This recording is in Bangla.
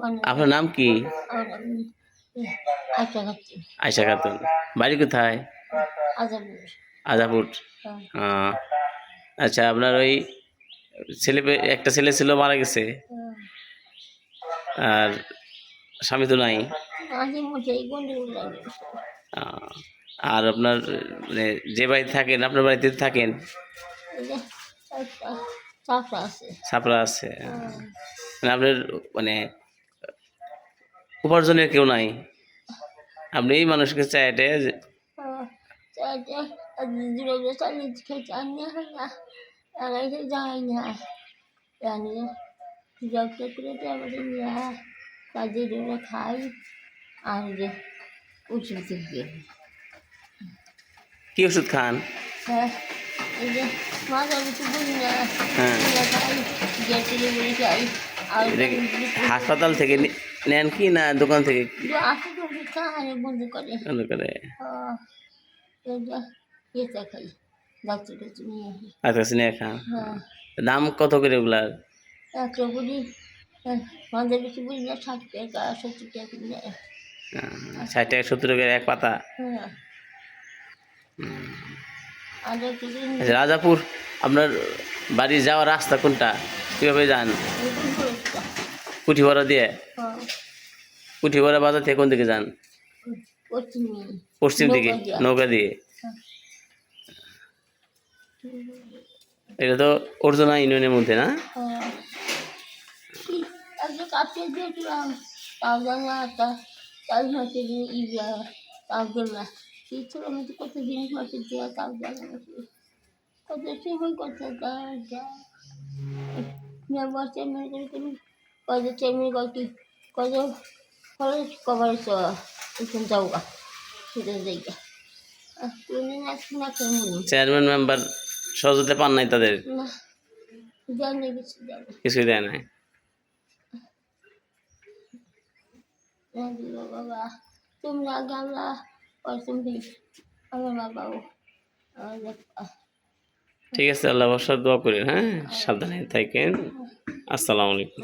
মানে আপনার নাম কি? আয়সা খাতুন। বাড়ি কোথায়? আজাপুর। আচ্ছা আপনার ওই ছেলে একটা ছেলে ছিল মারা গেছে। আর স্বামী তো নাই। আর আপনার মানে যে বাড়িতে থাকেন আপনার বাড়িতে থাকেন? ছাপড়া আছে। মানে আপনার মানে উপার্জনের কেউ নাই। আপনি এই মানুষকে চাইটে জবটা করে আমাদের কাজে ধরে খাই আর যে ওষুধ দিয়ে। কি ওষুধ খান? হ্যাঁ এই যে মাথা কিছু বলি না হ্যাঁ। খাই গেছে খাই আর কি হাসপাতাল থেকে নেন কি না দোকান থেকে? করে নিয়ে আসি। আচ্ছা খান। হ্যাঁ। দাম কত করে ওগুলার না ষাট টাকা সত্তর টাকার এক পাতা? হ্যাঁ। আচ্ছা রাজাপুর আপনার বাড়ি যাওয়ার রাস্তা কোনটা? কীভাবে যান? পুঁঠিভরা দিয়ে? পুঁঠিভরা বাজার থেকে কোন দিকে যান? পশ্চিম দিকে নৌকা দিয়ে। এটা তো অর্জনা ইউনিয়নের মধ্যে না? কত কত কত খরচ কবার সেটা কোনদিন আসি না কেমন চেয়ারম্যান মেম্বার সহজতে পান নাই তাদের। কিছু জানি দেয় নাই। বাবা। তোমরা গামলা আর আমার বাবাও। ঠিক আছে আল্লাহ বর্ষার দোয়া করি হ্যাঁ? সাবধানে থাকেন। আসসালামু আলাইকুম।